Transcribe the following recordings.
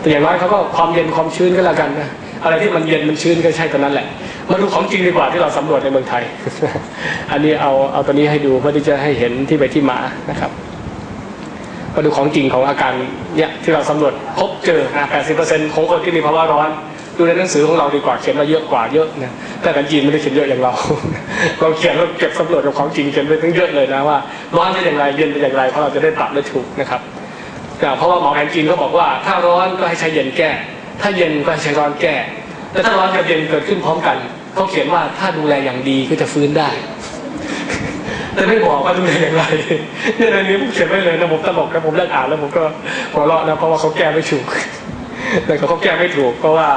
แต่อย่างน้อยเขาก็ความเย็นความชื้นก็แล้วกันนะอะไรที่มันเย็นมันชื้นก็ใช่ตัวนั้นแหละ มาดูของจริงดีกว่าที่เราสำรวจในเมืองไทย อันนี้เอาเอาตัวนี้ให้ดูเพื่อที่จะให้เห็นที่ไปที่มานะครับมาดูของจริงของอาการเนี่ยที่เราสำรวจพบเจอนะ80%ของคนที่มีภาวะร้อน ดูในหนังสือของเราดีกว่าเขียนมาเยอะกว่าเยอะนะแต่การจีนไม่ได้เขียนเยอะอย่างเรา เราเขียนเราเก็บสำรวจของจริงเขียนไปตั้งเยอะเลยนะว่าร้อนเป็นอย่างไรเย็นเป็นอย่างไรเพราะเราจะได้ปรับได้ถูกนะครับ แต่เพราะว่าหมอแผนจีนเขาบอกว่า ถ้าร้อนก็ให้ใช้เย็นแก้ ถ้าเย็นก็ให้ใช้ร้อนแก้ แต่ถ้าร้อนกับเย็นเกิดขึ้นพร้อมกันเขาเขียนว่าถ้าดูแลอย่างดีก็จะฟื้นได้ แต่ไม่บอกว่าดูแลอย่างไรเนี่ยในนี้ผมเขียนไว้เลยนะผมตลกนะผมเลิกอ่านแล้วผมก็หัวเราะนะเพราะว่าเขาแก้ไม่ถูกแต่เขาแก้ไม่ถูกเพราะว่า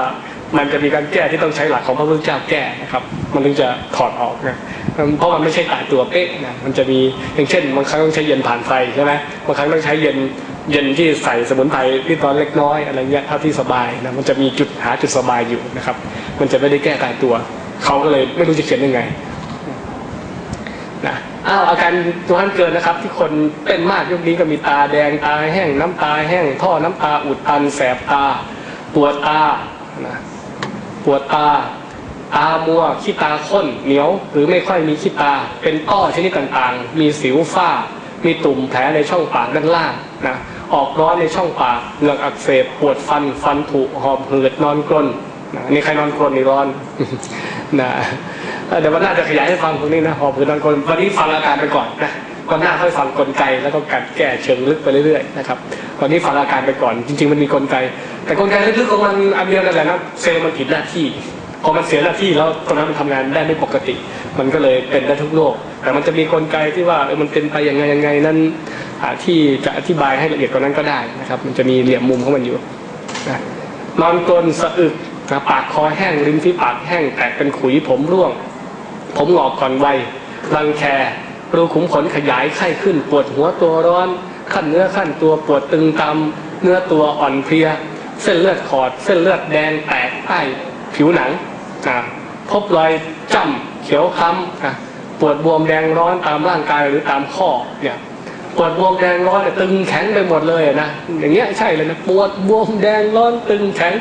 มันจะมีการแก้ที่ต้องใช้หลักของพระพุทธเจ้าแก้นะครับ มันถึงจะถอดออกนะเพราะมันไม่ใช่ตายตัวเป๊ะนะมันจะมีอย่างเช่นบางครั้งต้องใช้เย็นผ่านไฟใช่ไหมบางครั้งต้องใช้เย็น เย็นที่ใส่สมุนไพรที่ตอนเล็กน้อยอะไรเงี้ยเท่าที่สบายนะมันจะมีจุดหาจุดสบายอยู่นะครับ มันจะไม่ได้แก้ตายตัวเขาก็เลยไม่รู้จะเขียนยังไงนะอ้าวอาการตัวนั้นเกินนะครับ ที่คนเป็นมากยุคนี้ก็มีตาแดงตาแห้งน้ำตาแห้งท่อน้ำตาอุดตันแสบตาปวดตานะปวดตาตามัวขี้ตาข้นเหนียว หรือไม่ค่อยมีขี้ตา เป็นต้อชนิดต่างๆ มีสิวฝ้า มีตุ่มแผลในช่องปากด้านล่างนะ ออกร้อนในช่องปากเหงือกอักเสบปวดฟันฟันผุหอบหืดนอนกรนนะนี่ใครนอนกรนนี่ร้อนนะเดี๋ยววันหน้าจะขยายให้ฟังตรงนี้นะหอบหืดนอนกรนวันนี้ฟังอาการไปก่อนนะวันหน้าค่อยฟังกลไกแล้วก็การแก้เชิงลึกไปเรื่อยๆนะครับวันนี้ฟังอาการไปก่อนจริง ๆ มันมีกลไก แต่กลไกลึกๆของมันอันเดียวนั่นแหละนะเซลล์มันผิดหน้าที่พอมันเสียหน้าที่แล้วตรงนั้นมันทำงานได้ไม่ปกติ มันก็เลยเป็นได้ทุกโรคแต่มันจะมีกลไกที่ว่าเออมันเป็นไปยังไงยังไงนั้น ที่จะอธิบายให้ละเอียดกว่านั้นก็ได้นะครับ มันจะมีเหลี่ยมมุมของมันอยู่นะนอนกลนสะอึกนะปากคอแห้งริมฝีปากแห้งแตกเป็นขุยผมร่วง ผมงอกก่อนวัยรังแครูขุมขนขยายไข้ขึ้นปวดหัวตัวร้อน ขั้นเนื้อขั้นตัวปวดตึงตามเนื้อตัวอ่อนเพลีย เส้นเลือดขอด เส้นเลือดแดงแตกใต้ผิวหนังนะพบรอยจ้ำเขียวคล้ำนะปวดบวมแดงร้อนตามร่างกายหรือตามข้อเนี่ย ปวดบวมแดงร้อนเนี่ยตึงแข็งไปหมดเลยนะอย่างเงี้ยใช่เลยนะปวดบวมแดงร้อนตึงแข็ง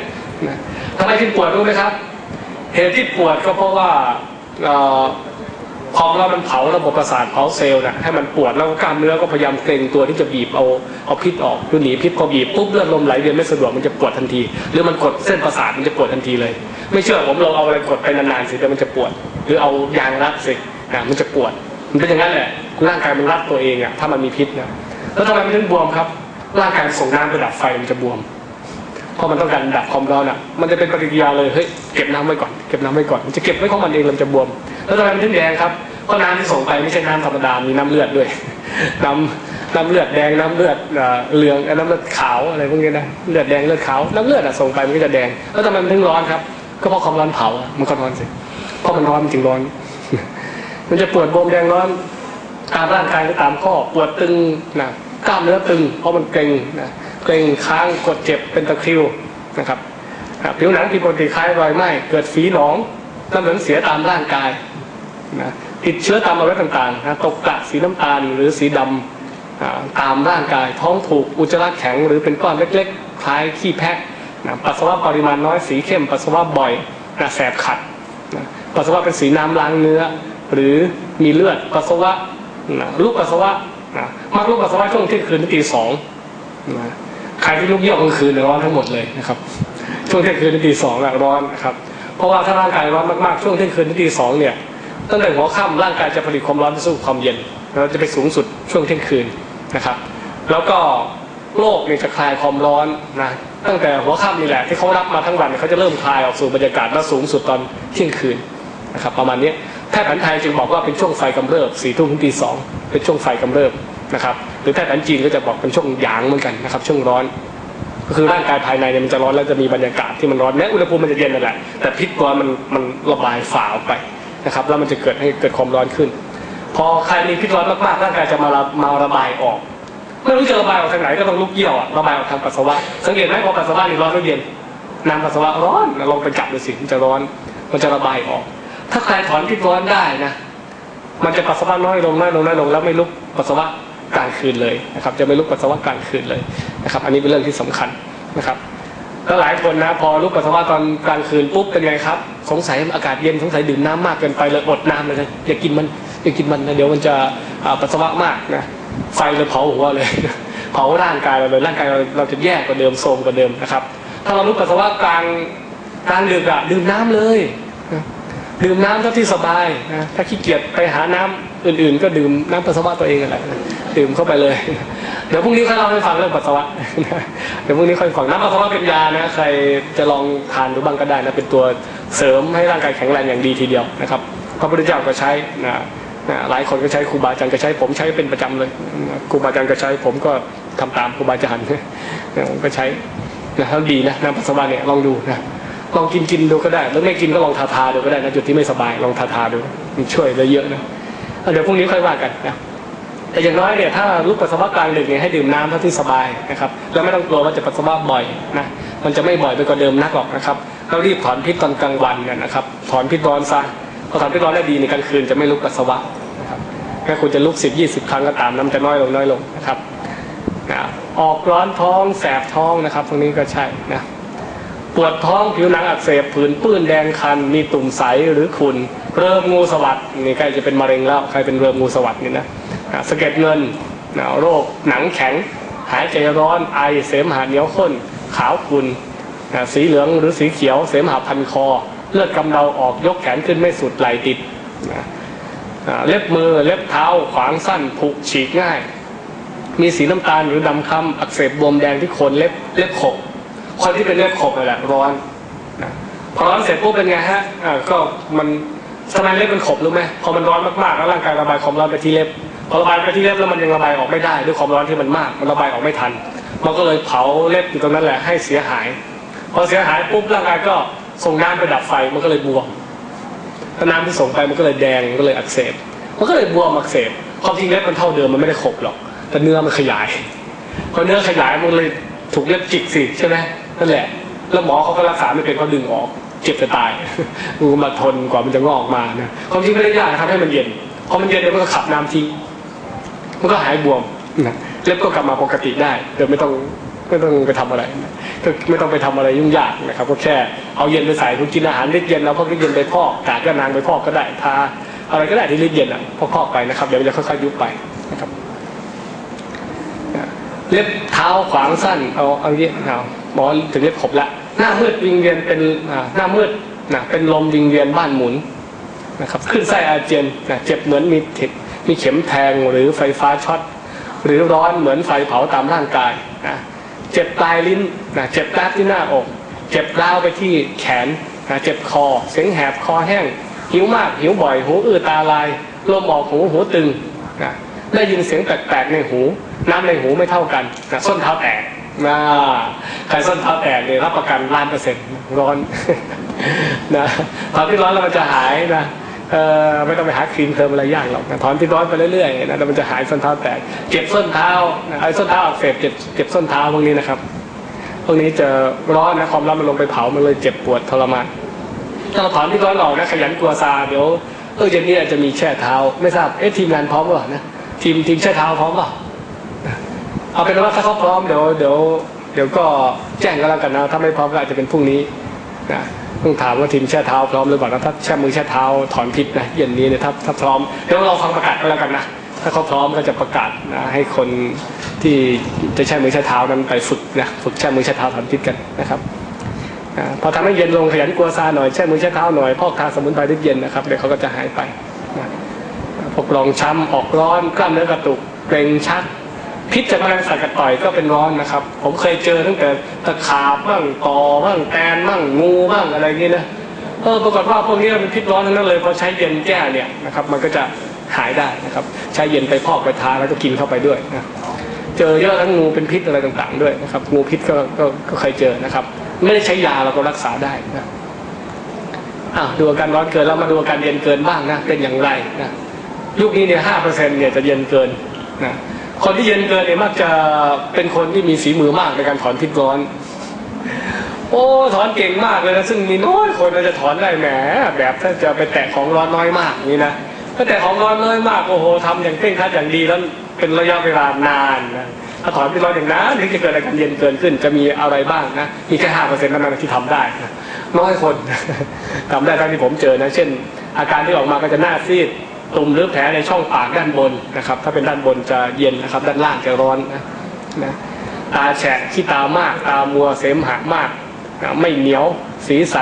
นะทำไมถึงปวดรู้ไหมครับ เหตุที่ปวดก็เพราะว่าเอ่อความร้อนมันเผาระบบประสาทเผาเซลล์นะให้มันปวดแล้วกล้ามเนื้อก็พยายามเกร็งตัวที่จะบีบเอาเอาพิษออกคือหนีพิษพอบีบปุ๊บเลือดลมไหลเวียนไม่สะดวกมันจะปวดทันที หรือมันกดเส้นประสาทมันจะปวดทันทีเลย ไม่เชื่อผมลองเอาอะไรกดไปนานๆสิแต่มันจะปวด หรือเอายางรัดสินะมันจะปวด มันเป็นอย่างนั้นแหละ ร่างกายมันรัดตัวเองอะถ้ามันมีพิษนะแล้วทำไมมันถึงบวมครับ ร่างกายส่งน้ำไปดับไฟมันจะบวมเพราะมันต้องการดับความร้อนอะ มันจะเป็นปฏิกิริยาเลยเฮ้ยเก็บน้ำไว้ก่อนเก็บน้ำไว้ก่อนมันจะเก็บไว้ของมันเองมันจะบวม แล้วทำไมมันถึงแดงครับเพราะน้ำที่ส่งไปไม่ใช่น้ำธรรมดามีน้ำเลือดด้วย น้ำน้ำเลือดแดงน้ำเลือดเอ่อเหลืองน้ำเลือดขาวอะไรพวกนี้นะเลือดแดงเลือดขาวน้ำเลือดอะส่งไปมันก็จะแดง แล้วทำไมมันถึงร้อนครับ ก็เพราะความร้อนเผาอะมันก็ร้อนสิเพราะมันร้อนมันจึงร้อน มันจะปวดบวมแดงร้อน ตามร่างกายหรือตามข้อปวดตึงนะกล้ามเนื้อตึง เพราะมันเกร็งนะเกร็งค้างกดเจ็บเป็นตะคริวนะครับอะผิวหนังผิดปกติคล้ายรอยไหม้เกิดฝีหนองน้ำเหลืองเสียตามร่างกายนะติดเชื้อตามอวัยวะต่างๆนะตกกระสีน้ำตาลหรือสีดำอ่าตามร่างกายท้องผูกอุจจาระแข็งหรือเป็นก้อนเล็กๆ คล้ายขี้แพะนะปัสสาวะปริมาณน้อยสีเข้ม ปัสสาวะบ่อยนะแสบขัดนะปัสสาวะเป็นสีน้ำล้างเนื้อ หรือมีเลือดปัสสาวะ นะลูกปัสสาวะนะมักลูกปัสสาวะช่วงเที่ยงคืนตีสองนะใครที่ลูกเยี่ยวกลางคืนร้อนทั้งหมดเลยนะครับ ช่วงเที่ยงคืนตีสองอะร้อนนะครับ เพราะว่าถ้าร่างกายร้อนมากๆช่วงเที่ยงคืนตีสองเนี่ยตั้งแต่หัวค่ำร่างกายจะผลิตความร้อนไปสู่ความเย็นเราจะไปสูงสุดช่วงเที่ยงคืนนะครับ แล้วก็โลกเนี่ยจะคลายความร้อนนะตั้งแต่หัวค่ำนี่แหละที่เขารับมาทั้งวันเขาจะเริ่มคลายออกสู่บรรยากาศและสูงสุดตอนเที่ยงคืนนะครับ ประมาณนี้ แพทย์แผนไทยจึงบอกว่าเป็นช่วงไฟกำเริบสี่ทุ่มถึงตีสองเป็นช่วงไฟกำเริบนะครับ หรือแพทย์แผนจีนก็จะบอกเป็นช่วงหยางเหมือนกันนะครับ ช่วงร้อน ก็คือร่างกายภายในเนี่ยมันจะร้อนแล้วจะมีบรรยากาศที่มันร้อนแม้อุณหภูมิมันจะเย็นนั่นแหละแต่พิษตัวมันมันระบายฝ่าออกไปนะครับ แล้วมันจะเกิดให้เกิดความร้อนขึ้น พอใครมีพิษร้อนมากๆร่างกายจะมาระมาระบายออกไม่รู้จะระบายออกทางไหนก็ต้องลุกเยี่ยวอะระบายออกทางปัสสาวะสังเกตไหมพอปัสสาวะนี่ร้อนหรือเย็นน้ำปัสสาวะร้อนลองไปจับดูสิมันจะร้อนมันจะระบายออก ถ้าใครถอนพิษร้อนได้นะ มันจะปัสสาวะน้อยลงน้อยลงน้อยลงแล้วไม่ลุกปัสสาวะกลางคืนเลยนะครับ จะไม่ลุกปัสสาวะกลางคืนเลยนะครับ อันนี้เป็นเรื่องที่สำคัญนะครับก็หลายคนนะพอลุกปัสสาวะตอนกลางคืนปุ๊บเป็นไงครับ สงสัยอากาศเย็นสงสัยดื่มน้ำมากเกินไปเลยอดน้ำเลยนะอย่ากินมันอย่ากินมันนะเดี๋ยวมันจะปัสสาวะมากนะไฟเลยเผาหัวเลย เผาร่างกายเราเลยร่างกายเราเราจะแย่กว่าเดิมโทรมกว่าเดิมนะครับ ถ้าเราลุกปัสสาวะกลางกลางดึกอะดื่มน้ำเลยนะ ดื่มน้ำเท่าที่สบายนะถ้าขี้เกียจไปหาน้ำอื่นๆ ก็ดื่มน้ำปัสสาวะตัวเองอะไรนะดื่มเข้าไปเลย เดี๋ยวพรุ่งนี้ค่อยเล่าให้ฟังเรื่องปัสสาวะเดี๋ยวพรุ่งนี้ค่อยฟังน้ำปัสสาวะเป็นยานะใครจะลองทานดูบ้างก็ได้นะเป็นตัวเสริมให้ร่างกายแข็งแรงอย่างดีทีเดียวนะครับพระพุทธเจ้าก็ใช้นะหลายคนก็ใช้ครูบาอาจารย์ก็ใช้ผมใช้เป็นประจำเลยครูบาอาจารย์ก็ใช้ผมก็ทำตามครูบาอาจารย์ผมก็ใช้นะแล้วดีนะน้ำปัสสาวะเนี่ยลองดูนะ ลองกินกินดูก็ได้หรือไม่กินก็ลองทาทาดูก็ได้นะจุดที่ไม่สบายลองทาทาดูมันช่วยได้เยอะนะเดี๋ยวพรุ่งนี้ค่อยว่ากันนะแต่อย่างน้อยเนี่ยถ้าลุกปัสสาวะกลางดึกเนี่ยให้ดื่มน้ำเท่าที่สบายนะครับแล้วไม่ต้องกลัวว่าจะปัสสาวะบ่อยนะมันจะไม่บ่อยไปกว่าเดิมนักหรอกนะครับเรารีบถอนพิษตอนกลางวันกันนะครับถอนพิษร้อนซะพอถอนพิษร้อนได้ดีในกลางคืนจะไม่ลุกปัสสาวะนะครับแค่คุณจะลุกสิบยี่สิบครั้งก็ตามน้ำจะน้อยลงน้อยลงนะครับนะออกร้อนท้องแสบท้องนะครับตรงนี้ก็ใช่นะ ปวดท้องผิวหนังอักเสบผื่นปื้นแดงคัน มีตุ่มใสหรือขุ่นเริ่มงูสวัสดนี่ใกล้จะเป็นมะเร็งแล้วใครเป็นเริ่มงูสวัสดนี่นะสะเก็ดเงินนะโรคหนังแข็ง หายใจร้อนไอเสมหะเหนียวข้น ขาวขุ่นนะสีเหลืองหรือสีเขียว เสมหะพันคอ เลือดกำเดาออกยกแขนขึ้นไม่สุดไหลติดนะเล็บมือเล็บเท้าขวางสั้นผุฉีกง่าย มีสีน้ำตาลหรือดำคล้ำอักเสบบวมแดงที่โคนเล็บเล็บขบ คนที่เป็นเล็บขบนั่แหละร้อนพอร้อนเสร็จปุ๊บเป็นไงฮะอ่าก็มันทำไมเล็บมันขบรู้ไหมพอมันร้อนมากๆแล้วร่างกายระบายความร้อนไปที่เล็บพอระบายไปที่เล็บแล้วมันยังระบายออกไม่ได้ด้วยความร้อนที่มันมาก มันระบายออกไม่ทัน มันก็เลยเผาเล็บอยู่ตรงนั้นแหละให้เสียหาย พอเสียหายปุ๊บร่างกายก็ส่งน้ำไปดับไฟมันก็เลยบวมถ้าน้ำที่ส่งไปมันก็เลยแดงมันก็เลยอักเสบ มันก็เลยบวมอักเสบความจริงเล็บมันเท่าเดิมมันไม่ได้ขบหรอก แต่เนื้อมันขยายพอเนื้อขยายมันเลย ถูกเล็บจิกสิใช่ไหมนั่นแหละ แล้วหมอเขาก็รักษาไม่เป็นเขาดึงออก เจ็บจะตายกูมาทนกว่ามันจะงอกออกมานะความจริงไม่ได้ยากนะครับให้มันเย็นพอมันเย็นเดี๋ยวมันก็ขับน้ำทิ้งมันก็หายบวมนะเล็บก็กลับมาปกติได้โดยไม่ต้องไม่ต้องไปทำอะไรนะก็ไม่ต้องไปทำอะไรยุ่งยากนะครับก็แค่เอาเย็นไปใส่คุณกินอาหารลิดเย็นแล้วพวกลิดเย็นไปพอกกากก็นางไปพอกก็ได้ทาอะไรก็ได้ที่ลิดเย็นอะพอกๆไปนะครับเดี๋ยวมันจะค่อยๆยุบไปนะครับนะ เล็บเท้าขวางสั้น เอาเอาเยอะเอาหมอถึงเล็บขบละ หน้ามืดวิงเวียนเป็นอ่าหน้ามืดนะเป็นลมวิงเวียนบ้านหมุนนะครับ ขึ้นไส้อาเจียนนะเจ็บเหมือนมีเข็มมีเข็มแทงหรือไฟฟ้าช็อตหรือร้อนเหมือนไฟเผาตามร่างกายนะเจ็บปลายลิ้นนะเจ็บแป๊บที่หน้าอก เจ็บร้าวไปที่แขนนะเจ็บคอ เสียงแหบคอแห้ง หิวมากหิวบ่อย หูอื้อตาลายลมออกหูหูตึงนะได้ยินเสียงแปลกๆในหู น้ำในหูไม่เท่ากันนะส้นเท้าแตกนะใครส้นเท้าแตกเนี่ยรับประกันล้านเปอร์เซ็นต์ร้อนนะตอนที่ร้อนแล้วมันจะหายนะเออไม่ต้องไปหาครีมเติมอะไรยากหรอกนะถอนที่ร้อนไปเรื่อยๆนะแล้วมันจะหายส้นเท้าแตกเจ็บส้นเท้าไอ้ส้นเท้าอักเสบเจ็บเจ็บส้นเท้าพวกนี้นะครับ พวกนี้จะร้อนนะความร้อนมันลงไปเผามันเลยเจ็บปวดทรมานถ้าเราถอนที่ร้อนออกนะขยันกลัวซาเดี๋ยวเออเย็นนี้อาจจะมีแช่เท้า ไม่ทราบเอ๊ะทีมงานพร้อมหรือเปล่านะทีมทีมแช่เท้าพร้อมเปล่า เอาเป็นว่าถ้าเขาพร้อมเดี๋ยวเดี๋ยวเดี๋ยวก็แจ้งก็แล้วกันนะถ้าไม่พร้อมก็อาจจะเป็นพรุ่งนี้นะต้องถามว่าทีมแช่เท้าพร้อมหรือเปล่านะถ้าแช่มือแช่เท้าถอนพิษนะเย็นนี้เนี่ยถ้าถ้าพร้อมเดี๋ยวเราฟังประกาศก็แล้วกันนะถ้าเขาพร้อมก็จะประกาศนะให้คนที่จะแช่มือแช่เท้านั้นไปฝึกนะฝึกแช่มือแช่เท้าถอนพิษกันนะครับพอทำให้เย็นลงขยันกลัวซาหน่อยแช่มือแช่เท้าหน่อยพอกทาสมุนไพรริดเย็นนะครับเดี๋ยวเขาก็จะหายไปพวกรองช้ำออกร้อนกล้ามเนื้อกระตุกเกร็งชัก พิษจากแมลงสัตว์กัดต่อยก็เป็นร้อนนะครับ ผมเคยเจอตั้งแต่ตะขาบบ้างต่อบ้างแตนบ้างงูบ้างอะไรอย่างนี้นะเออปรากฏว่าพวกนี้มันพิษร้อนทั้งนั้นเลยพอใช้เย็นแก้เนี่ยนะครับ มันก็จะหายได้นะครับ ใช้เย็นไปพอกไปทาแล้วก็กินเข้าไปด้วยนะเจอเยอะทั้งงูเป็นพิษอะไรต่างๆ ด้วยนะครับ งูพิษก็ก็ก็เคยเจอนะครับ ไม่ได้ใช้ยาเราก็รักษาได้นะอะดูอาการร้อนเกินแล้วมาดูอาการเย็นเกินบ้างนะเป็นอย่างไรนะยุคนี้เนี่ยห้าเปอร์เซ็นต์เนี่ยจะเย็นเกินนะ คนที่เย็นเกินเนี่ยมักจะเป็นคนที่มีฝีมือมากในการถอนพิษร้อน โอ้ถอนเก่งมากเลยนะซึ่งมีน้อยคนเราจะถอนได้แหมแบบถ้าจะไปแตะของร้อนน้อยมากนี่นะถ้าแตะของร้อนน้อยมากโอ้โหทำอย่างเคร่งครัดอย่างดีแล้วเป็นระยะเวลานานนะถ้าถอนไปร้อนอย่างนั้นถึงจะเกิดอาการเย็นเกินขึ้น จะมีอะไรบ้างนะมีแค่ห้าเปอร์เซ็นต์เท่านั้นที่ทำได้น้อยคนทำได้ทั้งที่ผมเจอนะ เช่น อาการที่ออกมาก็จะหน้าซีด ตุ่มหรือแผลในช่องปากด้านบนนะครับ ถ้าเป็นด้านบนจะเย็นนะครับ ด้านล่างจะร้อนนะนะตาแฉะขี้ตามาก ตามัวเสมหะมากนะไม่เหนียวสีใส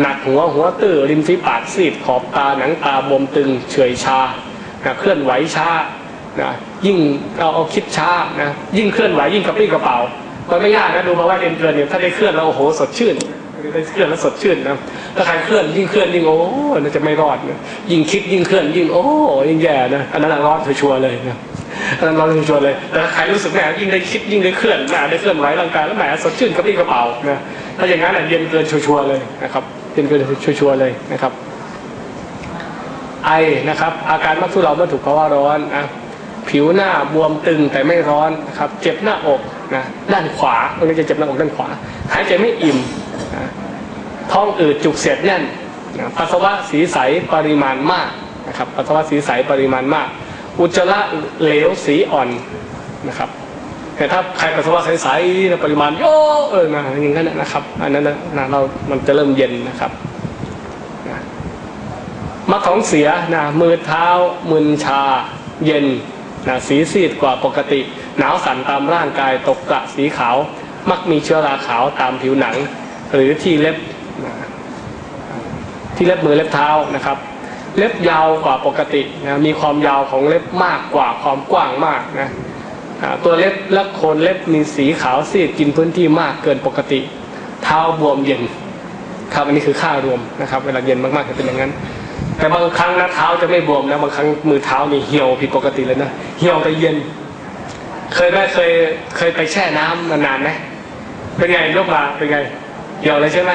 หนักหัวหัวตื้อริมฝีปากซีดขอบตาหนังตาบวมตึงเฉยชานะเคลื่อนไหวช้านะยิ่งเอาเอาคิดช้านะยิ่งเคลื่อนไหวยิ่งกระปรี้กระเป๋ามันไม่ยากนะดูมาว่าเอ็นเกินเนี่ยถ้าได้เคลื่อนแล้วโอ้โหสดชื่น ได้เคลื่อนแล้วสดชื่นนะถ้าใครเคลื่อนยิ่งเคลื่อนยิ่งโอ้น่าจะไม่รอดนะยิ่งคิดยิ่งเคลื่อนยิ่งโอ้ยิ่งแย่นะอันนั้นรอดชัวร์เลยนะอันนั้นรอดชัวร์เลยแต่ใครรู้สึกแหมยิ่งได้คิดยิ่งได้เคลื่อนแหมได้เคลื่อนไหวร่างกายแล้วแหมสดชื่นกระปี้กระเป๋านะถ้าอย่างนั้นอะเย็นเกินชัวร์เลยนะครับเย็นเกินชัวร์เลยนะครับไอนะครับอาการมักทุเราเมื่อถูกภาวะร้อนนะผิวหน้าบวมตึงแต่ไม่ร้อนนะครับเจ็บหน้าอกนะด้านขวาตรงนี้จะเจ็บหน้าอกด้านขวาหายใจไม่อิ่ม ท้องอืดจุกเสียดแน่นนะปัสสาวะสีใสปริมาณมากนะครับปัสสาวะสีใสปริมาณมาก อุจจาระเหลวสีอ่อนนะครับแต่ถ้าใครปัสสาวะใสๆแล้วปริมาณเยอะเออนะอย่างนั้นนะครับอันนั้นนะนะเรา มันจะเริ่มเย็นนะครับมักท้องเสียนะมือเท้ามึนชา เย็นนะสีซีดกว่าปกติ หนาวสั่นตามร่างกายตกกระสีขาว มักมีเชื้อราขาวตามผิวหนัง หรือที่เล็บนะ ที่เล็บมือเล็บเท้านะครับ เล็บยาวกว่าปกตินะมีความยาวของเล็บมากกว่าความกว้างมากนะตัวเล็บและโคนเล็บมีสีขาวซีดกินพื้นที่มากเกินปกติ เท้าบวมเย็นครับอันนี้คือค่ารวมนะครับ เวลาเย็นมากๆจะเป็นอย่างนั้น แต่บางครั้งนะเท้าจะไม่บวมนะบางครั้งมือเท้านี่เหี่ยวผิดปกติเลยนะเหี่ยวแต่เย็น เคยไหมเคยเคยไปแช่น้ำนานๆไหมเป็นไงยกมาเป็นไงเหี่ยวเลยใช่ไหม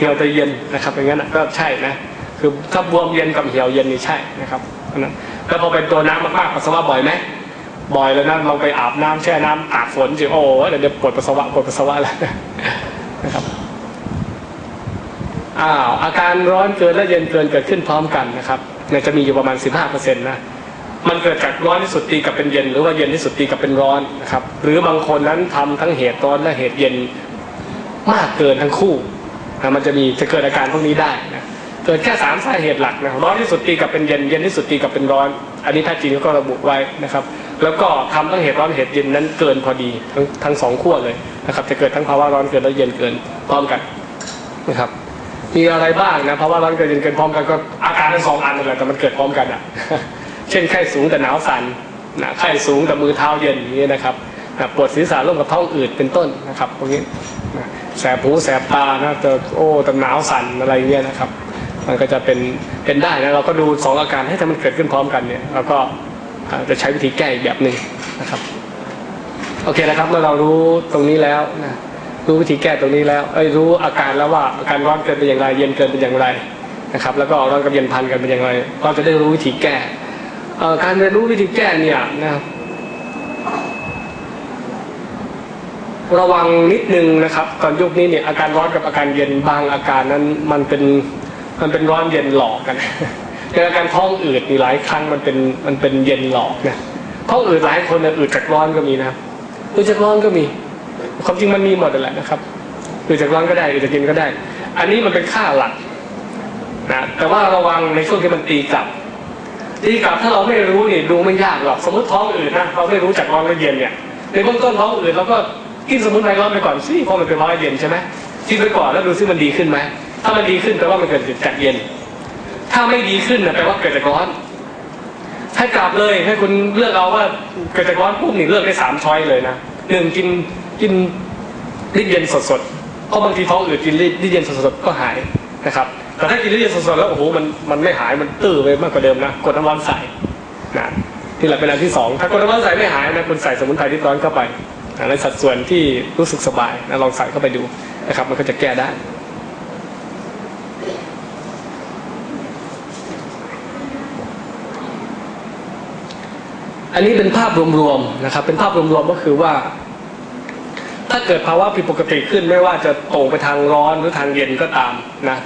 เหี่ยวแต่เย็นนะครับอย่างนั้นก็ใช่นะคือถ้าบวมเย็นกับเหี่ยวเย็นนี่ใช่นะครับนั้นแล้วพอเป็นตัวน้ำมากๆปัสสาวะบ่อยไหมบ่อยแล้วนะลองไปอาบน้ำแช่น้ำตากฝนสิโอ้เดี๋ยวเดี๋ยวปวดปัสสาวะปวดปัสสาวะแล้วนะครับอ้าวอาการร้อนเกินและเย็นเกินเกิดขึ้นพร้อมกันนะครับเนี่ยจะมีอยู่ประมาณ 15%นะมันเกิดจากร้อนที่สุดตีกับเป็นเย็น หรือว่าเย็นที่สุดตีกับเป็นร้อนนะครับหรือบางคนนั้นทำทั้งเหตุร้อนและเหตุเย็นมากเกินทั้งคู่ นะมันจะมีจะเกิดอาการพวกนี้ได้นะเกิดแค่สามสาเหตุหลักนะร้อนที่สุดตีกับเป็นเย็นเย็นที่สุดตีกับเป็นร้อน อันนี้แพทย์จีนก็ระบุไว้นะครับ แล้วก็ทำทั้งเหตุร้อนเหตุเย็นนั้นเกินพอดีทั้งทั้งสองขั้วเลยนะครับ จะเกิดทั้งภาวะร้อนเกินและเย็นเกินพร้อมกันนะครับมีอะไรบ้างนะเพราะว่าร้อนเกินเย็นเกินพร้อมกันก็อาการทั้งสองอันนั่นแหละแต่มันเกิดพร้อมกันอะ เช่นไข้สูงแต่หนาวสั่นนะไข้สูงแต่มือเท้าเย็นอย่างนี้นะครับ ปวดศีรษะร่วมกับท้องอืดเป็นต้นนะครับพวกนี้แสบหูแสบตานะแต่โอ้แต่หนาวสั่นอะไรเงี้ยนะครับ มันก็จะเป็นเป็นได้นะเราก็ดูสองอาการให้ถ้ามันเกิดขึ้นพร้อมกันเนี่ยเราก็จะใช้วิธีแก้อีกแบบหนึ่งนะครับโอเคนะครับเมื่อเรารู้ตรงนี้แล้วนะรู้วิธีแก้ตรงนี้แล้วเอ้ยรู้อาการแล้วว่าอาการร้อนเกินเป็นอย่างไร เย็นเกินเป็นอย่างไรนะครับ แล้วก็ร้อนกับเย็นพันกันเป็นอย่างไร เราจะได้รู้วิธีแก่การเรียนรู้วิธีแก้เนี่ยนะครับ ระวังนิดนึงนะครับ ตอนยุคนี้เนี่ยอาการร้อนกับอาการเย็นบางอาการนั้นมันเป็นมันเป็นร้อนเย็นหลอกกันเป็นอาการท้องอืดมีหลายครั้งมันเป็นมันเป็นเย็นหลอกนะท้องอืดหลายคนเนี่ยอืดจากร้อนก็มีนะครับอืดจากร้อนก็มี ความจริงมันมีหมดแหละนะครับอืดจากร้อนก็ได้อืดจากเย็นก็ได้ อันนี้มันเป็นค่าหลักนะแต่ว่าระวังในช่วงที่มันตีกลับตีกลับถ้าเราไม่รู้เนี่ยดูไม่ยากหรอกสมมติท้องอืดนะเราไม่รู้จากร้อนและเย็นเนี่ยในเบื้องต้นท้องอืดเราก็ กินสมุนไพรร้อนไปก่อนสิเพราะมันเป็นร้อนเย็นใช่ไหมกินไปก่อนแล้วดูซิมันดีขึ้นไหมถ้ามันดีขึ้นแปลว่ามันเกิดจากเย็น ถ้าไม่ดีขึ้นนะแปลว่าเกิดจากร้อนให้กลับเลยให้คุณเลือกเอาว่าเกิดจากร้อนปุ๊บนี่เลือกได้สามช้อยเลยนะหนึ่งกินกินลิดเย็นสดๆเพราะบางทีท้องอืดกินลิดเย็นสดๆก็หายนะครับ แต่ถ้ากินลิดเย็นสดๆแล้วโอ้โหมันมันไม่หายมันตื้อไปมากกว่าเดิมนะกดน้ำร้อนใส่นะนี่แหละเป็นอันที่สองถ้ากดน้ำร้อนใส่ไม่หายนะคุณใส่สมุนไพรที่ร้อนเข้าไป ในสัดส่วนที่รู้สึกสบายนะลองใส่เข้าไปดูนะครับ มันก็จะแก้ได้อันนี้เป็นภาพรวมๆนะครับ เป็นภาพรวมๆก็คือว่า ถ้าเกิดภาวะผิดปกติขึ้นไม่ว่าจะโป่งไปทางร้อนหรือทางเย็นก็ตามนะ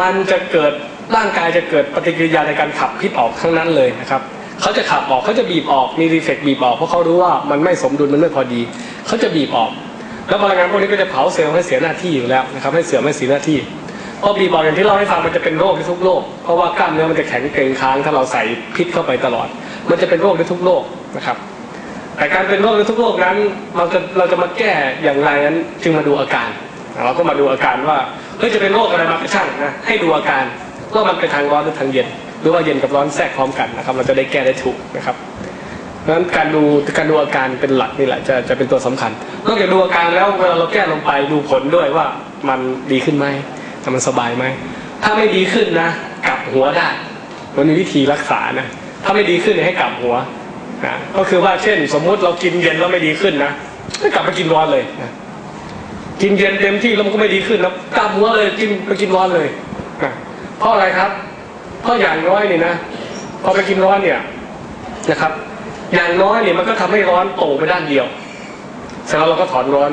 มันจะเกิดร่างกายจะเกิดปฏิกิริยาในการขับพิษออกทั้งนั้นเลยนะครับ เขาจะขับออกเขาจะบีบออกมีรีเฟกบีบออกเพราะเขารู้ว่ามันไม่สมดุลมันไม่พอดีเขาจะบีบออก แล้วพลังงานพวกนี้ก็จะเผาเซลล์ให้เสียหน้าที่อยู่แล้วนะครับให้เสื่อมให้เสียหน้าที่พอบีบออกอย่างที่เราให้ฟังมันจะเป็นโรคในทุกโรคเพราะว่ากล้ามเนื้อมันจะแข็งเกร็งค้างถ้าเราใส่พิษเข้าไปตลอด มันจะเป็นโรคในทุกโรคนะครับแต่การเป็นโรคในทุกโรคนั้นเราจะเราจะมาแก้อย่างไรนั้นจึงมาดูอาการ เราก็มาดูอาการว่าเฮ้ยจะเป็นโรคอะไรมาก็ช่างนะให้ดูอาการว่ามันเป็นทางร้อนหรือทางเย็น หรือว่าเย็นกับร้อนแทรกพร้อมกันนะครับ เราจะได้แก้ได้ถูกนะครับเพราะฉะนั้นการดูการดูอาการเป็นหลักนี่แหละจะจะเป็นตัวสำคัญ นอกจากดูอาการแล้วเวลาเราแก้ลงไปดูผลด้วยว่ามันดีขึ้นไหมมันสบายไหมถ้าไม่ดีขึ้นนะกลับหัวได้มันมีวิธีรักษานะถ้าไม่ดีขึ้นให้กลับหัวนะก็คือว่าเช่น สมมุติเรากินเย็นแล้วไม่ดีขึ้นนะก็กลับไปกินร้อนเลยนะกินเย็นเต็มที่แล้วมันก็ไม่ดีขึ้นนะกลับหัวเลยกินไปกินร้อนเลยนะเพราะอะไรครับ เพราะอย่างน้อยเนี่ยนะพอไปกินร้อนเนี่ยนะครับ อย่างน้อยเนี่ยมันก็ทำให้ร้อนโตไปด้านเดียวเสร็จแล้วเราก็ถอนร้อน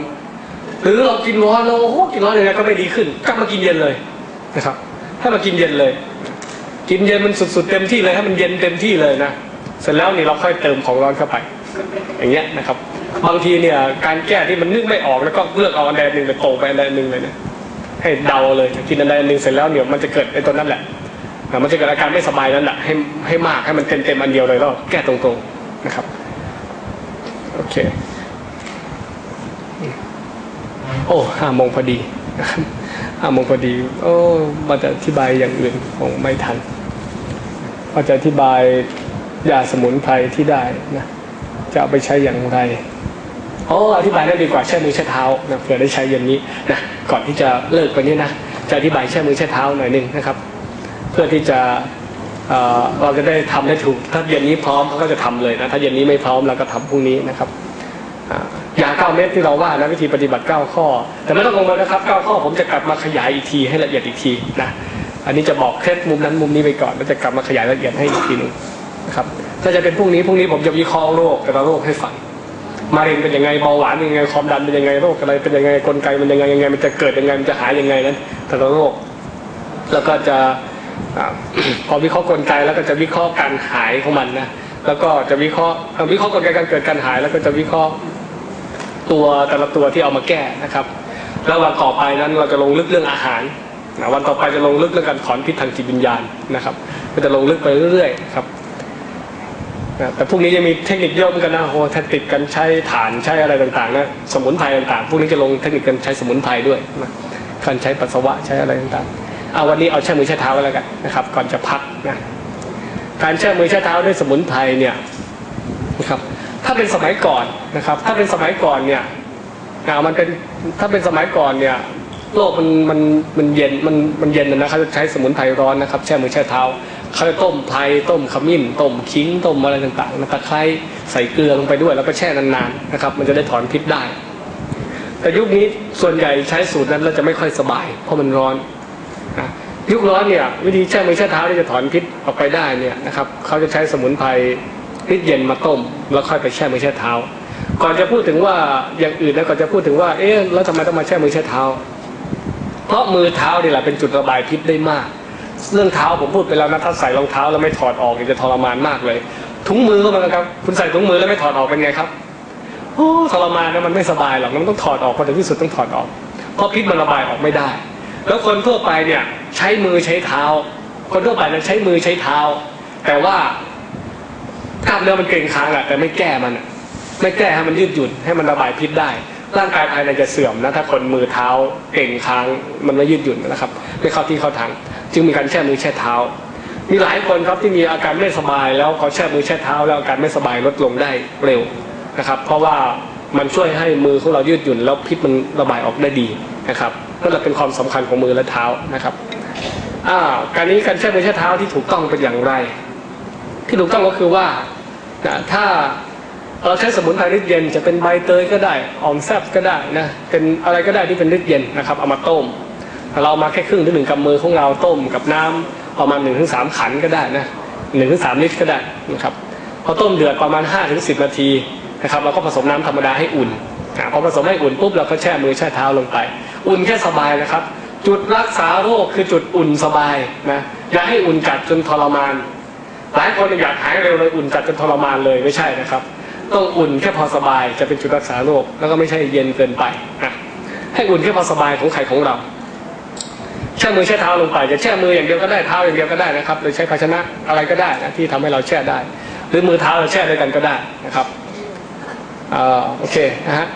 หรือเรากินร้อนแล้วโอ้โหกินร้อนเลยนะก็ไม่ดีขึ้นกลับมากินเย็นเลยนะครับ ถ้ามากินเย็นเลย กินเย็นมันสุดๆเต็มที่เลยให้มันเย็นเต็มที่เลยนะเสร็จแล้วนี่เราค่อยเติมของร้อนเข้าไป อย่างเงี้ยนะครับบางทีเนี่ยการแก้ที่มันนึกไม่ออกแล้วก็เลือกเอาอันใดหนึ่งไปโตไปอันใดหนึ่งเลยนะให้เดาเลยกินอันใดอันหนึ่งเสร็จแล้วเนี่ยมันจะเกิดไอ้ตัวนั้นแหละ มันจะเกิดอาการไม่สบายนั้นแหละให้ให้มากให้มันเต็มเต็มอันเดียวเลยแล้วแก้ตรงๆนะครับโอเคโอ้ห้าโมงพอดีห้าโมงพอดี โอ้มาจะอธิบายอย่างอื่นคงไม่ทันก็จะอธิบายยาสมุนไพรที่ได้นะจะเอาไปใช้อย่างไรโอ๋อธิบายได้ดีกว่าแช่มือแช่เท้านะเผื่อได้ใช้เย็นนี้นะก่อนที่จะเลิกไปนี้นะจะอธิบายแช่มือแช่เท้าหน่อยหนึ่งนะครับ พื่อที่จะเราจะได้ทำได้ถูก ถ้าเย็นนี้พร้อมเขาก็จะทำเลยนะถ้าเย็นนี้ไม่พร้อมเราก็ทำพรุ่งนี้นะครับอย่ายาเก้าเม็ดที่เราว่านะวิธีปฏิบัติเก้าข้อ แต่ไม่ต้องกังวลนะครับเก้าข้อผมจะกลับมาขยายอีกทีให้ละเอียดอีกทีนะอันนี้จะบอกเคล็ดมุมนั้นมุมนี้ไปก่อนแล้วจะกลับมาขยายละเอียดให้อีกทีหนึ่งนะครับถ้าจะเป็นพรุ่งนี้พรุ่งนี้ผมจะวิเคราะห์โรคแต่ละโรคให้ฟังมะเร็งเป็นยังไงเบาหวานเป็นยังไงความดันเป็นยังไงโรคอะไรเป็นยังไงกลไกมันยังไงยังไงมันจะเกิดยังไงมันจะหายยังไงนั้นแต่ละโรคแล้วก็จะ พอวิเคราะห์กลไกแล้วก็จะวิเคราะห์การหายของมันนะแล้วก็จะวิเคราะห์วิเคราะห์กลไกการเกิดการหาย แล้วก็จะวิเคราะห์ตัวแต่ละตัวที่เอามาแก้นะครับ แล้ววันต่อไปนั้นเราจะลงลึกเรื่องอาหารนะวันต่อไปจะลงลึกเรื่องการถอนพิษทางจิตวิญญาณนะครับ ก็จะลงลึกไปเรื่อยๆครับนะแต่พวกนี้จะมีเทคนิคเยอะเหมือนกันนะโอ้ทคนิคการใช้ฐานใช้อะไรต่างๆนะสมุนไพรต่างๆ พวกนี้จะลงเทคนิคการใช้สมุนไพรด้วยนะการใช้ปัสสาวะใช้อะไรต่างๆ เอาวันนี้เอาแช่มือแช่เท้ากันแล้วกันนะครับ ก่อนจะพักนะการแช่มือแช่เท้าด้วยสมุนไพรเนี่ยนะครับถ้าเป็นสมัยก่อนนะครับ ถ้าเป็นสมัยก่อนเนี่ยอ่ามันเป็นถ้าเป็นสมัยก่อนเนี่ยโลกมันมันมันเย็นมันมันเย็นนะเขาจะใช้สมุนไพรร้อนนะครับแช่มือแช่เท้าเขาจะต้มไพรต้มขมิ้นต้มขิงต้มอะไรต่างๆนะตะไคร้ใส่เกลือลงไปด้วย แล้วก็แช่นานๆนะครับ มันจะได้ถอนพิษได้ แต่ยุคนี้ส่วนใหญ่ใช้สูตรนั้นเราจะไม่ค่อยสบาย เพราะมันร้อน นะยุคร้อนเนี่ยวิธีแช่มือแช่เท้าที่จะถอนพิษออกไปได้เนี่ยนะครับเขาจะใช้สมุนไพรพิษเย็นมาต้ม แล้วค่อยไปแช่มือแช่เท้า ก่อนจะพูดถึงว่าอย่างอื่นแล้วก่อนจะพูดถึงว่าเอ๊ะแล้วทำไมต้องมาแช่มือแช่เท้า เพราะมือเท้านี่แหละเป็นจุดระบายพิษได้มาก เรื่องเท้าผมพูดไปแล้วนะถ้าใส่รองเท้าแล้วไม่ถอดออกเนี่ยจะทรมานมากเลยถุงมือก็เหมือนกันครับคุณใส่ถุงมือแล้วไม่ถอดออกเป็นไงครับโอ้ทรมานนะมันไม่สบายหรอกมันต้องถอดออกพอถึงที่สุดต้องถอดออกเพราะพิษมันระบายออกไม่ได้ แล้วคนทั่วไปเนี่ยใช้มือใช้เท้า คนทั่วไปเนี่ยใช้มือใช้เท้า แต่ว่ากล้ามเนื้อมันเกร็งค้างอะแต่ไม่แก้มันไม่แก้ให้มันยืดหยุ่นให้มันระบายพิษได้ ร่างกายภายในจะเสื่อมนะถ้าคนมือเท้าเก่งค้างมันไม่ยืดหยุ่นนะครับไม่เข้าที่เข้าทาง จึงมีการแช่มือแช่เท้า มีหลายคนครับที่มีอาการไม่สบาย แล้วเขาแช่มือแช่เท้า แล้วอาการไม่สบายลดลงได้เร็วนะครับ เพราะว่ามันช่วยให้มือของเรายืดหยุ่นแล้วพิษมันระบายออกได้ดีนะครับ นั่นแหละเป็นความสำคัญของมือและเท้านะครับอ่าการนี้การแช่มือแช่เท้าที่ถูกต้องเป็นอย่างไร ที่ถูกต้องก็คือว่านะถ้าเราใช้สมุนไพรฤทธิ์เย็นจะเป็นใบเตยก็ได้หอมแซบก็ได้นะเป็นอะไรก็ได้ที่เป็นฤทธิ์เย็นนะครับเอามาต้ม เรามาแค่ครึ่งถึงหนึ่งกำมือของเราต้มกับน้ำประมาณหนึ่งถึงสามขันก็ได้นะหนึ่งถึงสามลิตรก็ได้นะครับพอต้มเดือดประมาณห้าถึงสิบนาทีนะครับเราก็ผสมน้ำธรรมดาให้อุ่นพอผสมให้อุ่นปุ๊บเราก็แช่มือแช่เท้าลงไป อุ่นแค่สบายนะครับ จุดรักษาโรคคือจุดอุ่นสบายนะอย่าให้อุ่นจัดจนทรมาน หลายคนอยากหายเร็วเลยอุ่นจัดจนทรมานเลยไม่ใช่นะครับ ต้องอุ่นแค่พอสบายจะเป็นจุดรักษาโรคแล้วก็ไม่ใช่เย็นเกินไปนะให้อุ่นแค่พอสบายของไข่ของเราแช่มือแช่เท้าลงไปจะแช่มืออย่างเดียวก็ได้เท้าอย่างเดียวก็ได้นะครับหรือใช้ภาชนะอะไรก็ได้นะที่ทำให้เราแช่ได้ หรือมือเท้าเราแช่ด้วยกันก็ได้นะครับอ่อโอเคนะฮะ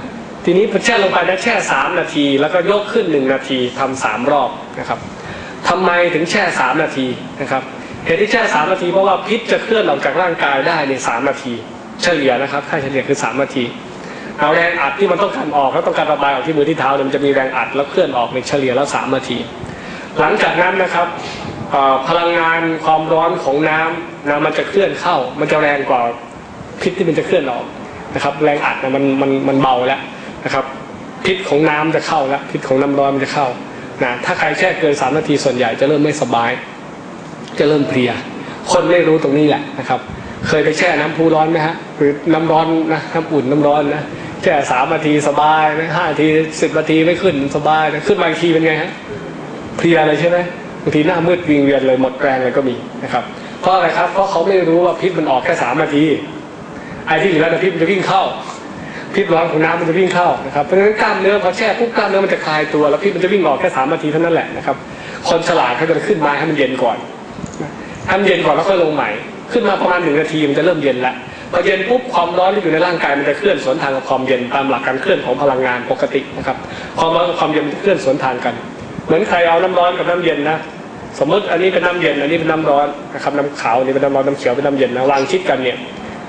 ทีนี้พอแช่ลงไปนะแช่สามนาที แล้วก็ยกขึ้นหนึ่งนาทีทำสามรอบนะครับทำไมถึงแช่สามนาทีนะครับเหตุที่แช่สามนาทีเพราะว่าพิษจะเคลื่อนออกจากร่างกายได้ในสามนาที เฉลี่ยนะครับค่าเฉลี่ยคือสามนาทีเอาแรงอัดที่มันต้องการออกแล้วต้องการระบายออกที่มือที่เท้าเนี่ยมันจะมีแรงอัดแล้วเคลื่อนออกในเฉลี่ยแล้วสามนาที หลังจากนั้นนะครับพลังงานความร้อนของน้ำนะมันจะเคลื่อนเข้า มันจะแรงกว่าพิษที่มันจะเคลื่อนออกนะครับ แรงอัดนะมันมันมันเบาแล้ว นะครับพิษของน้ำจะเข้าแล้วพิษของน้ำร้อนมันจะเข้านะถ้าใครแช่เกินสามนาทีส่วนใหญ่จะเริ่มไม่สบาย จะเริ่มเพลีย คนไม่รู้ตรงนี้แหละนะครับ เคยไปแช่น้ำพุร้อนไหมฮะหรือน้ำร้อนนะน้ำอุ่นน้ำร้อนนะแช่สามนาทีสบายนะห้านาทีสิบนาทีไม่ขึ้นสบายนะขึ้นมาทีเป็นไงฮะเพลียเลยใช่ไหมบางทีหน้ามืดวิงเวียนเลยหมดแรงเลยก็มีนะครับเพราะอะไรครับเพราะเขาไม่รู้ว่าพิษมันออกแค่สามนาทีไอ้ที่เหลือนะพิษมันจะวิ่งเข้า พิษร้อนของน้ำมันจะวิ่งเข้านะครับเพราะฉะนั้นกล้ามเนื้อพอแช่ปุ๊บกล้ามเนื้อมันจะคลายตัวแล้วพิษมันจะวิ่งออกแค่สามนาทีเท่านั้นแหละนะครับคนฉลาดเขาจะขึ้นมาให้มันเย็นก่อนให้มันเย็นก่อนแล้วค่อยลงใหม่ ขึ้นมาประมาณหนึ่งนาทีมันจะเริ่มเย็นแล้วพอเย็นปุ๊บความร้อนที่อยู่ในร่างกายมันจะเคลื่อนสวนทางกับความเย็นตามหลักการเคลื่อนของพลังงานปกตินะครับความร้อนกับความเย็นเคลื่อนสวนทางกัน เหมือนใครเอาน้ำร้อนกับน้ำเย็นนะสมมติอันนี้เป็นน้ำเย็นอันนี้เป็นน้ำร้อนนะครับน้ำขาวอันนี้เป็นน้ำร้อนน้ำเขียวเป็นน้ำเย็นนะวางชิดกันเนี่ย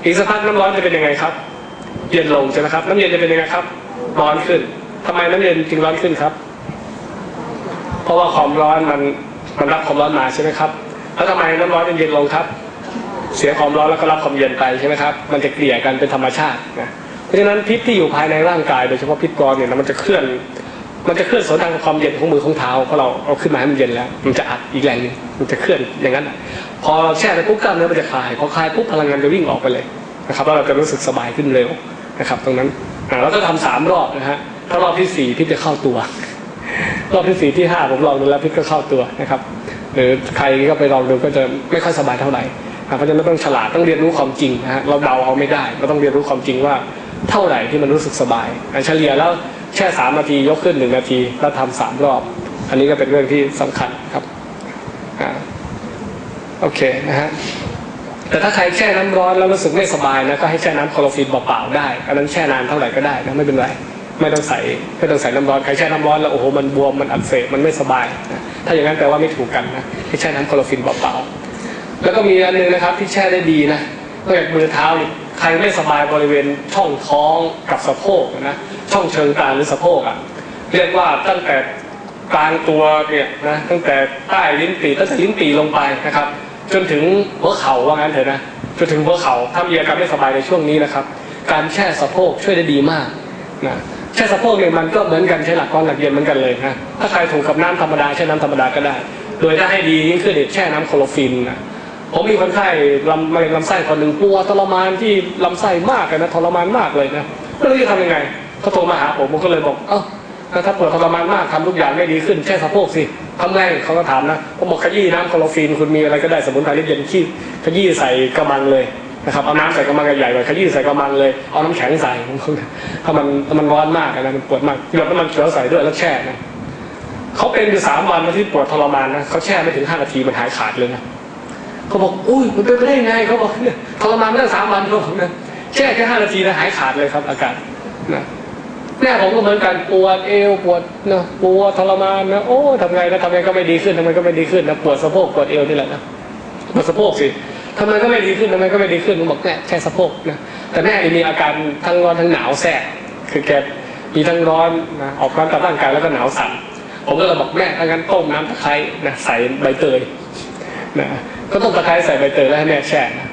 อีกสักพักน้ำร้อนจะเป็นยังไงครับ เย็นลงใช่ไหมครับน้ำเย็นจะเป็นยังไงครับร้อนขึ้นทำไมน้ำเย็นจึงร้อนขึ้นครับ เพราะว่าความร้อนมันมันรับความร้อนมาใช่ไหมครับ แล้วทำไมน้ำร้อนจึงเย็นลงครับ เสียความร้อนแล้วก็รับความเย็นไปใช่ไหมครับ มันจะเกลี่ยกันเป็นธรรมชาตินะเพราะฉะนั้นพิษที่อยู่ภายในร่างกายโดยเฉพาะพิษกรอนเนี่ยมันจะเคลื่อน มันจะเคลื่อนสวนทางความเย็นของมือของเท้าเพราะเราเอาขึ้นมาให้มันเย็นแล้ว มันจะอัดอีกแรงหนึงมันจะเคลื่อนอย่างนั้นพอแช่ไปปุ๊บกล้ามเนื้อมันจะคลายพอคลายปุ๊บพลังงานจะวิ่งออกไปเลยนะครับแล้วเราจะรู้สึกสบายขึ้นเร็ว นะครับ ตรงนั้นเราก็ทำสามรอบนะฮะถ้ารอบที่สี่พิษจะเข้าตัว รอบที่สี่ที่ห้าผมลองดูแล้วพิษก็เข้าตัวนะครับ หรือใครก็ไปลองดูก็จะไม่ค่อยสบายเท่าไหร่เพราะฉะนั้นต้องฉลาดต้องเรียนรู้ความจริงนะฮะเราเดาเอาไม่ได้เราต้องเรียนรู้ความจริงว่าเท่าไหร่ที่มันรู้สึกสบายเฉลี่ยแล้วแช่สามนาทียกขึ้นหนึ่งนาทีแล้วทำสามรอบ อันนี้ก็เป็นเรื่องที่สำคัญครับอ่าโอเคนะฮะ แต่ถ้าใครแช่น้ำร้อนแล้วรู้สึกไม่สบายนะก็ให้แช่น้ำคลอโรฟินเปล่าๆได้อันนั้นแช่นานเท่าไหร่ก็ได้นะไม่เป็นไรไม่ต้องใส่ไม่ต้องใส่น้ำร้อนใครแช่น้ำร้อนแล้วโอ้โหมันบวมมันอักเสบมันไม่สบายนะถ้าอย่างนั้นแปลว่าไม่ถูกกันนะให้แช่น้ำคลอโรฟินเปล่าๆแล้วก็มีอันหนึงนะครับที่แช่ได้ดีนะนอกจากมือเท้านี่ใครไม่สบายบริเวณช่องท้องกับสะโพกนะช่องเชิงกรานหรือสะโพกอะเรียกว่าตั้งแต่กลางตัวเนี่ยนะตั้งแต่ใต้ลิ้นปีตั้งแต่ลิ้นปีลงไปนะครับ จนถึงหัวเข่าว่างั้นเถอะนะจนถึงหัวเข่าถ้ามีอาการไม่สบายในช่วงนี้นะครับ การแช่สะโพกช่วยได้ดีมากนะแช่สะโพกเนี่ยมันก็เหมือนกันใช้หลักความหลักเย็นเหมือนกันเลยนะถ้าใครถูกกับน้ำธรรมดาแช่น้ำธรรมดาก็ได้ โดยถ้าให้ดียิ่งขึ้นเนี่ยแช่น้ำโคลอฟินนะผมมีคนไข้ลำมะเร็งลำไส้คนหนึ่งปวดทรมานที่ลำไส้มากเลยนะทรมานมากเลยนะไม่รู้จะทำยังไงเขาโทรมาหาผมผมก็เลยบอกเอ้า ถ้าปวดทรมานมากทำทุกอย่างไม่ดีขึ้นแช่สะโพกสิทำไงเขาก็ถามนะผมบอกขยี้น้ำคลอฟินคุณมีอะไรก็ได้สมุนไพรเย็นขี้ขยี้ใส่กระมังเลยนะครับเอาน้ำใส่กระมังใหญ่ๆเลยขยี้ใส่กระมังเลยเอาน้ำแข็งใส่ถ้ามันมันร้อนมากนะมันปวดมากหยดน้ำมันเขียวใส่ด้วยแล้วแช่นะเขาเป็นอยู่สามวันที่ปวดทรมานนะเขาแช่ไม่ถึงห้านาทีมันหายขาดเลยนะเขาบอกอุ้ยมันเป็นไปได้ไงเขาบอกเนี่ยทรมานตั้งสามวันเขาบอกนะแช่แค่ห้านาทีนะหายขาดเลยครับ อาการนะ แม่ผมก็เหมือนกันปวดเอวปวดนะปวดทรมานนะโอ้ทำไงนะทำไงก็ไม่ดีขึ้นทำไมก็ไม่ดีขึ้นนะปวดสะโพกปวดเอวนี่แหละนะปวดสะโพกสิทำไมก็ไม่ดีขึ้นทำไมก็ไม่ดีขึ้นผมบอกแม่แค่สะโพกนะแต่แม่มีอาการทั้งร้อนทั้งหนาวแทรกคือแกมีทั้งร้อนนะออกร้อนตามร่างกายแล้วก็หนาวสั่นผมก็เลยบอกแม่ถ้างั้นต้มน้ำตะไคร้นะใส่ใบเตยนะก็ต้มตะไคร้ใส่ใบเตยแล้วให้แม่แช่นะ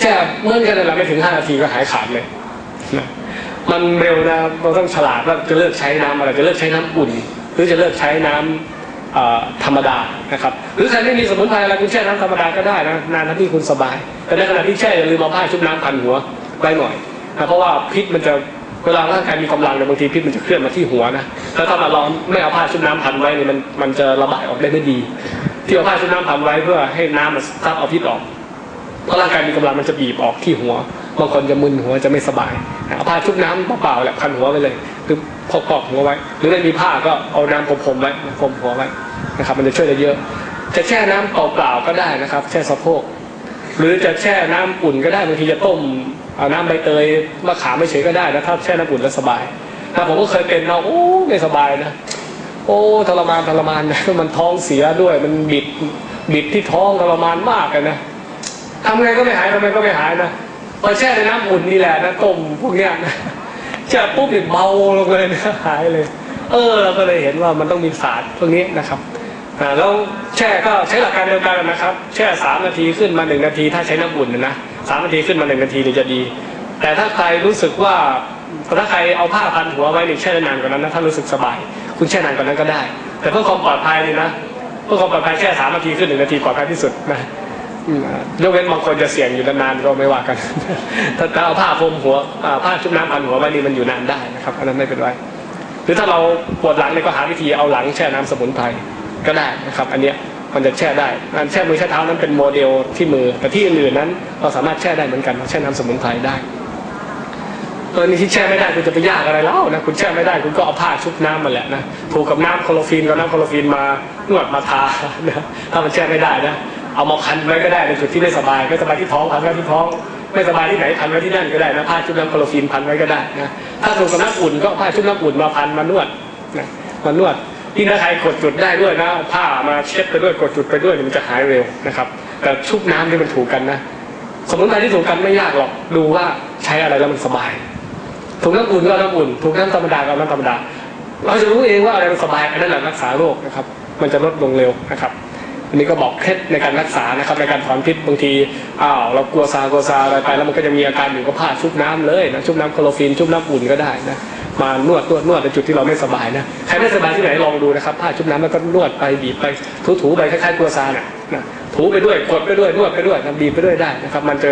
แช่เมื่อกันเลยไม่ถึงห้านาทีก็หายขาดเลยนะ มันเร็วนะเราต้องฉลาดว่าจะเลิกใช้น้ำอะไรจะเลิกใช้น้ำอุ่น หรือจะเลิกใช้น้ำเอ่อธรรมดานะครับหรือใครไม่มีสมุนไพรอะไรคุณแช่น้ำธรรมดาก็ได้นะนานเท่าที่คุณสบาย แต่ในขณะที่แช่อย่าลืมเอาผ้าชุบน้ำพันหัวไว้หน่อยนะเพราะว่าพิษมันจะเวลาร่างกายมีกำลังเนี่ยบางทีพิษมันจะเคลื่อนมาที่หัวนะแล้วถ้ามาเราไม่เอาผ้าชุบน้ำพันไว้เนี่ยมันมันจะระบายออกได้ไม่ดี ที่เอาผ้าชุบน้ำพันไว้เพื่อให้น้ำมันซับเอาพิษออกเพราะร่างกายมีกำลังมันจะบีบออกที่หัว บางคนจะมึนหัวจะไม่สบายเอาผ้าชุบน้ำเปล่าๆแหละพันหัวไปเลยหรือพอกๆหัวไว้ หรือไม่มีผ้าก็เอาน้ำพรมๆไว้พรมหัวไว้นะครับมันจะช่วยได้เยอะ จะแช่น้ำเปล่าๆก็ได้นะครับ แช่สะโพกหรือจะแช่น้ำอุ่นก็ได้บางทีจะต้มเอาน้ำใบเตยมะขามไม่เฉยก็ได้นะถ้าแช่น้ำอุ่นแล้วสบายนะผมก็เคยเป็นเนาะโอ้ไม่สบายนะโอ้ทรมานทรมานนะมันท้องเสียด้วยมันบิดบิดที่ท้องทรมานมากเลยนะทำไงก็ไม่หายทำไงก็ไม่หายนะ พอแช่ในน้ำอุ่นนี่แหละนะต้มพวกเนี้ยนะแช่ปุ๊บเนี่ยเบาลงเลยนะหายเลย เออเราก็เลยเห็นว่ามันต้องมีศาสตร์พวกนี้นะครับอ่าแล้วแช่ก็ใช้หลักการเดียวกันนะครับ แช่สามนาทีขึ้นมาหนึ่งนาที ถ้าใช้น้ำอุ่นนะนะสามนาทีขึ้นมาหนึ่งนาทีเนี่ยจะดี แต่ถ้าใครรู้สึกว่าถ้าใครเอาผ้าพันหัวไว้เนี่ยแช่นานกว่านั้นนะถ้ารู้สึกสบาย คุณแช่นานกว่านั้นก็ได้ แต่เพื่อความปลอดภัยเลยนะเพื่อความปลอดภัยแช่สามนาทีขึ้นหนึ่งนาทีปลอดภัยที่สุดนะ ยกเว้นบางคนจะเสี่ยงอยู่นานๆก็ไม่ว่ากัน ถ้าเอาผ้าพรมหัวผ้าชุบน้ำพันหัวไว้นี่มันอยู่นานได้นะครับอันนั้นไม่เป็นไรหรือถ้าเราปวดหลังเนี่ยก็หาวิธีเอาหลังแช่น้ำสมุนไพรก็ได้นะครับ อันเนี้ยมันจะแช่ได้อันแช่มือแช่เท้านั้นเป็นโมเดลที่มือ แต่ที่อื่นนั้นเราสามารถแช่ได้เหมือนกันแช่น้ำสมุนไพรได้เออนี่ที่แช่ไม่ได้คุณจะไปยากอะไรแล้วนะคุณแช่ไม่ได้คุณก็เอาผ้าชุบน้ำมาแหละนะถูกกับน้ำคลอโรฟีนกับน้ำคลอโรฟีนมานวดมาทานะถ้ามันแช่ไม่ได้นะ เอามาพันไว้ก็ได้ในจุดที่ไม่สบายไม่สบายที่ท้องพันไว้ที่ท้อง ไม่สบายที่ไหนพันไว้ที่นั่นก็ได้นะผ้าชุบน้ำโคลอฟีนพันไว้ก็ได้นะถ้าถูกกับน้ำอุ่นก็ผ้าชุบน้ำอุ่นมาพันมานวดนะมานวดที่ถ้าใครกดจุดได้ด้วยนะผ้ามาเช็ดไปด้วยกดจุดไปด้วยมันจะหายเร็วนะครับ แต่ชุบน้ำที่มันถูกกันนะสมุนไพรที่ถูกกันไม่ยากหรอกดูว่าใช้อะไรแล้วมันสบาย ถูกน้ำอุ่นก็อาน้ำอุ่น ถูกน้ำธรรมดาก็น้ำธรรมดา เราจะรู้เองว่าอะไรมันสบายอันนั้นแหละรักษาโรคนะครับ มันจะลดลงเร็วนะครับ อันนี้ก็บอกเคล็ดในการรักษานะครับในการถอนพิษบางทีอ้าวเรากลัวซากลัวซาอะไรไปแล้วมันก็จะมีอาการอยู่ก็ผ้าชุบน้ำเลยนะชุบน้ำโคลอฟีนชุบน้ำอุ่นก็ได้นะมานวดนวดนวดในจุดที่เราไม่สบายนะใครไม่สบายที่ไหนลองดูนะครับผ้าชุบน้ำแล้วก็นวดไปบีบไปถูถูๆไปคล้ายๆกลัวซาเนี่ยนะถูไปด้วยกดไปด้วยนวดไปด้วยนะบีบไปด้วยได้นะครับ มันจะ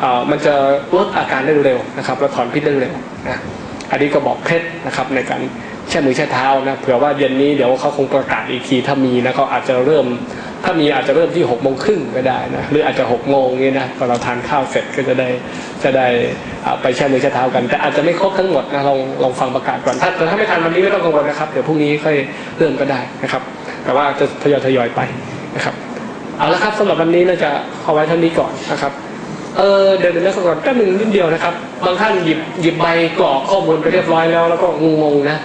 เอ่อมันจะลดอาการได้เร็วนะครับแล้วถอนพิษได้เร็วนะอันนี้ก็บอกเคล็ดนะครับในการแช่มือแช่เท้านะเผื่อว่าเย็นนี้เดี๋ยวเขาคงประกาศอีกทีถ้ามีนะเขาอาจจะเริ่ม ถ้ามีอาจจะเริ่มที่หกโมงครึ่งก็ได้นะหรืออาจจะหกโมงนี้นะพอเราทานข้าวเสร็จก็จะได้จะได้อ่าไปแช่มือแช่เท้ากัน แต่อาจจะไม่ครบทั้งหมดนะลองลองฟังประกาศก่อนถ้าถ้าไม่ทันวันนี้ไม่ต้องกังวลนะครับเดี๋ยวพรุ่งนี้ค่อยเริ่มก็ได้นะครับ แต่ว่าจะทยอยทยอยไปนะครับเอาละครับสำหรับวันนี้น่าจะเอาไว้เท่านี้ก่อนนะครับเออเดี๋ยวเดี๋ยวสักก่อนก็หนึ่งนิดเดียวนะครับ บางท่านหยิบหยิบใบกรอกข้อมูลไปเรียบร้อยแล้ว แล้วก็งงๆนะ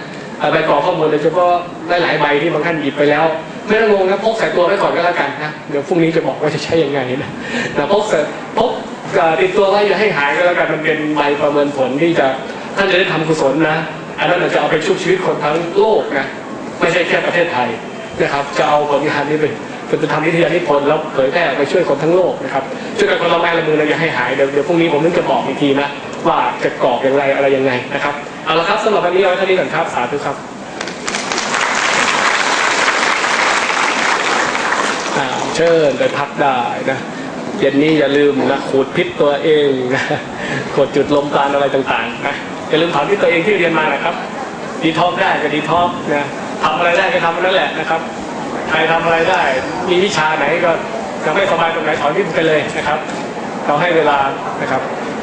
ใบกรอกข้อมูลโดยเฉพาะหลายๆใบที่บางท่านหยิบไปแล้ว ไม่ต้องงงนะพกใส่ตัวไว้ก่อนก็แล้วกันนะเดี๋ยวพรุ่งนี้จะบอกว่าจะใช้ยังไงนะนะพกใส่พกติดตัวไว้อย่าให้หายก็แล้วกันมันเป็นใบประเมินผลที่จะท่านจะได้ทำกุศลนะอันนั้นจจะเอาไปชุบชีวิตคนทั้งโลกนะไม่ใช่แค่ประเทศไทยนะครับจะเอาผลงานนี้ไปเป็นทำวิทยานิพนธ์แล้วเผยแพร่ไปช่วยคนทั้งโลกนะครับช่วยกันคนละไม้ละมือนะอย่าให้หายเดี๋ยวเดี๋ยวพรุ่งนี้ผมนึกจะบอกอีกทีนะว่าจะกรอกอย่างไรอะไรยังไงนะครับเอาละครับสำหรับวันนี้เอาไว้เท่านี้ก่อนครับสาธุครับ อ่า เชิญไปพักได้นะเย็นนี้อย่าลืมนะขูดพิษตัวเองนะขูดจุดลมปราณอะไรต่างๆนะอย่าลืมถามที่ตัวเองที่เรียนมานะครับ ดีท็อกได้ก็ดีท็อกนะทำอะไรได้ก็ทำนั่นแหละนะครับ ใครทำอะไรได้ มีวิชาไหนก็จะไม่สบายตรงไหนถอนพิษไปเลยนะครับ เราให้เวลานะครับ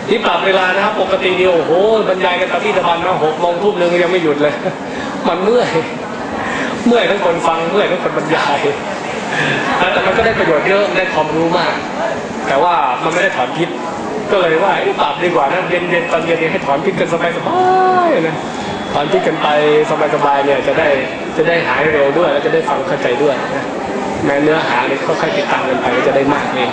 ที่ปรับเวลานะครับ ปกตินี่โอ้โหบรรยายกันตะพี่ตะบันมาหกโมงทุ่มหนึ่งยังไม่หยุดเลย มันเมื่อย เมื่อยทั้งคนฟังเมื่อยทั้งคนบรรยาย มันก็ได้ประโยชน์เยอะได้ความรู้มาก แต่ว่ามันไม่ได้ถอนพิษ ก็เลยว่าไอ้ปรับดีกว่านะเย็นเย็นๆตอนเรียนให้ถอนพิษกันสบายสบายๆนะถอนพิษกันไปสบายสบายๆเนี่ยจะได้จะได้หายเร็วด้วย แล้วจะได้ฟังเข้าใจด้วยนะแม้เนื้อหาเนี่ยค่อยๆติดตามกันไปก็จะได้มากเอง